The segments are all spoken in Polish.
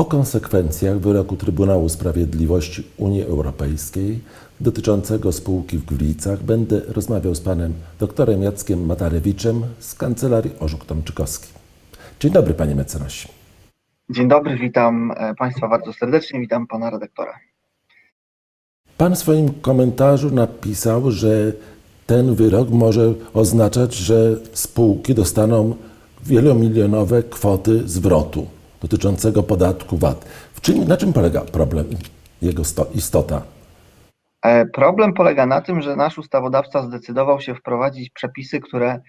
O konsekwencjach wyroku Trybunału Sprawiedliwości Unii Europejskiej dotyczącego spółki w Gliwicach będę rozmawiał z panem doktorem Jackiem Matarewiczem z Kancelarii Orzuk Tomczykowski. Dzień dobry panie mecenasie. Dzień dobry, witam e, Państwa bardzo serdecznie, witam Pana redaktora. Pan w swoim komentarzu napisał, że ten wyrok może oznaczać, że spółki dostaną wielomilionowe kwoty zwrotu dotyczącego podatku VAT. W czym, na czym polega problem, jego sto, istota? E, Problem polega na tym, że nasz ustawodawca zdecydował się wprowadzić przepisy, które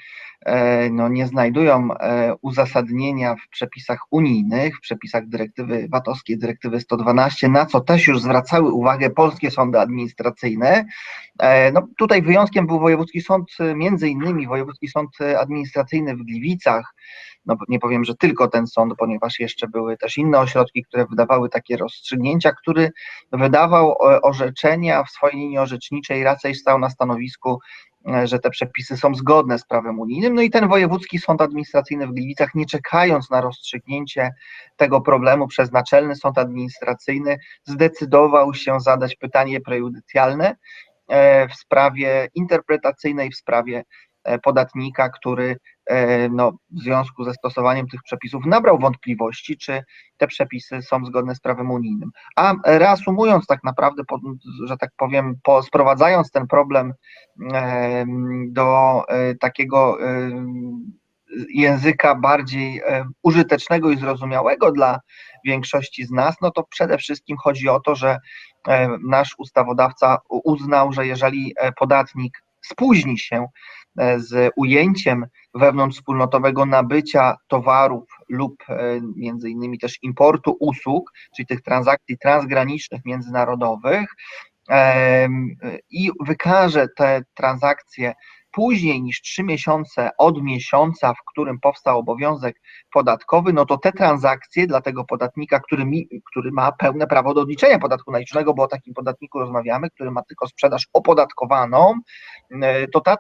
e, no, nie znajdują e, uzasadnienia w przepisach unijnych, w przepisach dyrektywy VAT-owskiej, dyrektywy 112, na co też już zwracały uwagę polskie sądy administracyjne. No, tutaj wyjątkiem był Wojewódzki Sąd, między innymi Wojewódzki Sąd Administracyjny w Gliwicach, no nie powiem, że tylko ten sąd, ponieważ jeszcze były też inne ośrodki, które wydawały takie rozstrzygnięcia, który wydawał orzeczenia w swojej linii orzeczniczej, raczej stał na stanowisku, e, że te przepisy są zgodne z prawem unijnym. No i ten wojewódzki sąd administracyjny w Gliwicach, nie czekając na rozstrzygnięcie tego problemu przez Naczelny Sąd Administracyjny, zdecydował się zadać pytanie prejudycjalne e, w sprawie interpretacyjnej, w sprawie podatnika, który e, no, w związku ze stosowaniem tych przepisów nabrał wątpliwości, czy te przepisy są zgodne z prawem unijnym. A reasumując tak naprawdę, że tak powiem, po, sprowadzając ten problem em, do e, takiego języka bardziej e, użytecznego i zrozumiałego dla większości z nas, no to przede wszystkim chodzi o to, że e, nasz ustawodawca uznał, że jeżeli e, podatnik spóźni się e, z ujęciem wewnątrzwspólnotowego nabycia towarów lub e, między innymi też importu usług, czyli tych transakcji transgranicznych, międzynarodowych i wykaże te transakcje później niż trzy miesiące od miesiąca, w którym powstał obowiązek podatkowy, no to te transakcje dla tego podatnika, który, mi, który ma pełne prawo do odliczenia podatku naliczonego, bo o takim podatniku rozmawiamy, który ma tylko sprzedaż opodatkowaną, e, to ta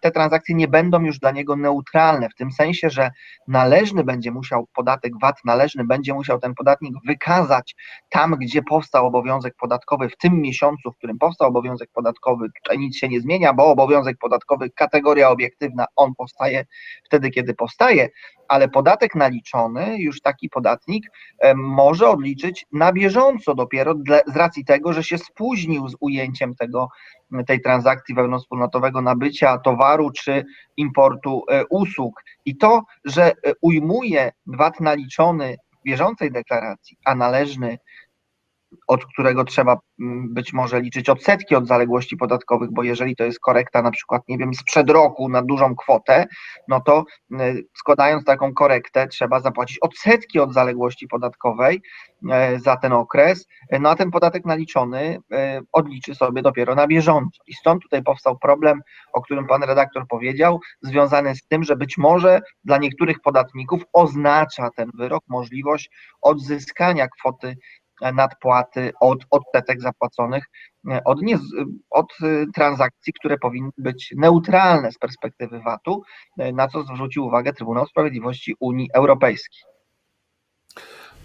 te transakcje nie będą już dla niego neutralne, w tym sensie, że należny będzie musiał podatek VAT, należny będzie musiał ten podatnik wykazać tam, gdzie powstał obowiązek podatkowy, w tym miesiącu, w którym powstał obowiązek podatkowy, tutaj nic się nie zmienia, bo obowiązek podatkowy, kategoria obiektywna, on powstaje wtedy, kiedy powstaje, ale podatek naliczony, już taki podatnik może odliczyć na bieżąco dopiero z racji tego, że się spóźnił z ujęciem tego, tej transakcji wewnątrzwspólnotowego nabycia towaru czy importu e, usług. I to, że e, ujmuje VAT naliczony w bieżącej deklaracji, a należny od którego trzeba mm, być może liczyć odsetki od zaległości podatkowych, bo jeżeli to jest korekta na przykład, nie wiem, sprzed roku na dużą kwotę, no to y, składając taką korektę trzeba zapłacić odsetki od zaległości podatkowej e, za ten okres, e, no a ten podatek naliczony e, odliczy sobie dopiero na bieżąco. I stąd tutaj powstał problem, o którym pan redaktor powiedział, związany z tym, że być może dla niektórych podatników oznacza ten wyrok możliwość odzyskania kwoty nadpłaty od odsetek zapłaconych e, od, nie, od e, transakcji, które powinny być neutralne z perspektywy VAT-u, e, na co zwrócił uwagę Trybunał Sprawiedliwości Unii Europejskiej.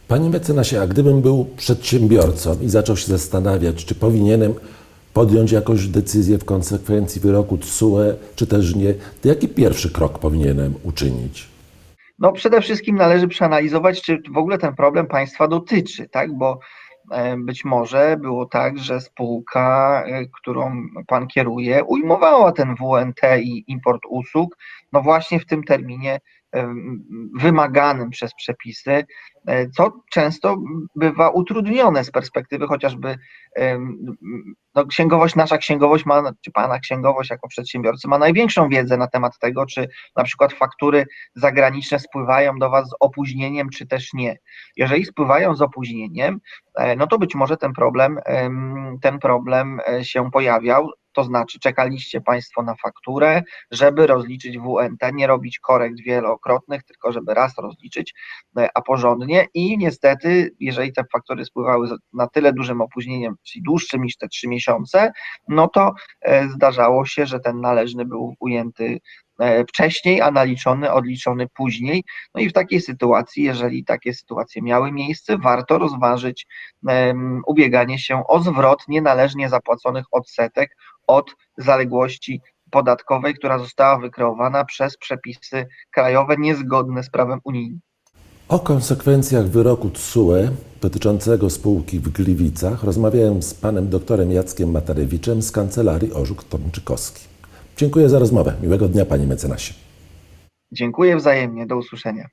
Panie mecenasie, a gdybym był przedsiębiorcą i zaczął się zastanawiać, czy powinienem podjąć jakąś decyzję w konsekwencji wyroku TSUE, czy też nie, to jaki pierwszy krok powinienem uczynić? No przede wszystkim należy przeanalizować, czy w ogóle ten problem państwa dotyczy, tak, bo e, być może było tak, że spółka, e, którą pan kieruje, ujmowała ten WNT i import usług, no właśnie w tym terminie wymaganym przez przepisy, e, co często bywa utrudnione z perspektywy chociażby no, księgowość, nasza księgowość ma, czy pana księgowość jako przedsiębiorcy ma największą wiedzę na temat tego, czy na przykład faktury zagraniczne spływają do Was z opóźnieniem, czy też nie. Jeżeli spływają z opóźnieniem, e, no to być może ten problem, em, ten problem e, się pojawiał. To znaczy, czekaliście Państwo na fakturę, żeby rozliczyć WNT, nie robić korekt wielokrotnych, tylko żeby raz rozliczyć, e, a porządnie. I niestety, jeżeli te faktury spływały na tyle dużym opóźnieniem, czyli dłuższym niż te trzy miesiące, no to e, zdarzało się, że ten należny był ujęty wcześniej, a naliczony, odliczony później. No i w takiej sytuacji, jeżeli takie sytuacje miały miejsce, warto rozważyć ubieganie się o zwrot nienależnie zapłaconych odsetek od zaległości podatkowej, która została wykreowana przez przepisy krajowe niezgodne z prawem unijnym. O konsekwencjach wyroku TSUE dotyczącego spółki w Gliwicach rozmawiałem z panem doktorem Jackiem Matarewiczem z kancelarii Orzuk Tomczykowski. Dziękuję za rozmowę. Miłego dnia, panie mecenasie. Dziękuję wzajemnie. Do usłyszenia.